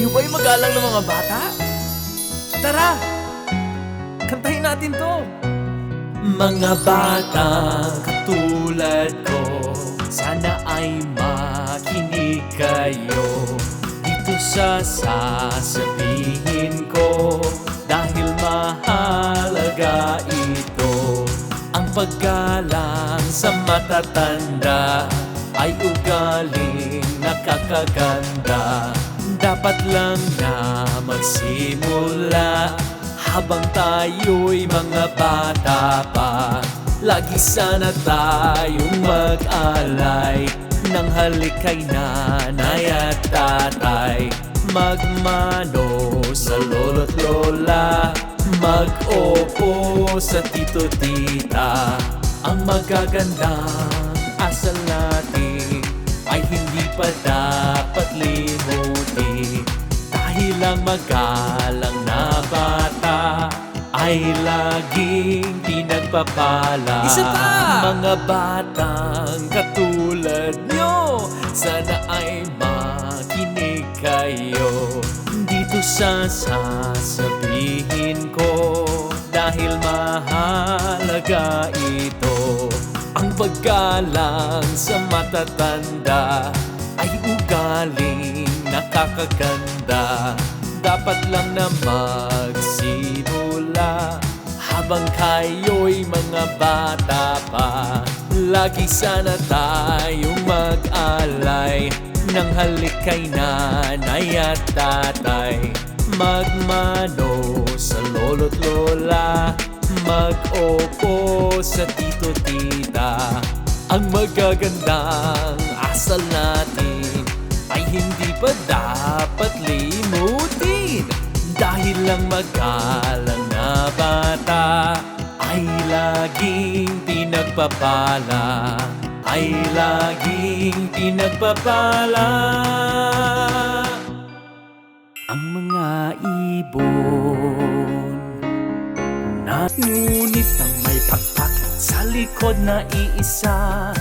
Kayo ba'y magalang ng mga bata? Tara! Kantahin natin to! Mga batang katulad ko Sana ay makinig kayo Dito sa sasabihin ko Dahil mahalaga ito Ang paggalang sa matatanda Ay ugaling nakakaganda Dapat lang na magsimula habang tayo'y mga bata pa. Lagi sana tayong mag-alay Nang halik kay nanay at tatay. Magmano sa lolo't lola Mag-opo sa tito tita. Ang magagandang asal natin Ay hindi pa dapat ang magalang na bata ay laging pinagpapala. Isa pa! Mga batang katulad nyo Sana ay makinig kayo. Dito sa sasabihin ko Dahil mahalaga ito Ang paggalang sa matatanda Ay ugaling nakakaganda Dapat lang na magsimula. Habang kayo'y mga bata pa Lagi sana tayong mag-alay. Nang halik kay nanay at tatay Magmano sa lolo't lola. Mag-opo sa tito tita. Ang magagandang asal natin ay hindi lang magalang na bata Ay laging pinagpapala. Ay laging pinagpapala. Ang mga ibon na Ngunit ang may pakpak sa likod na iisa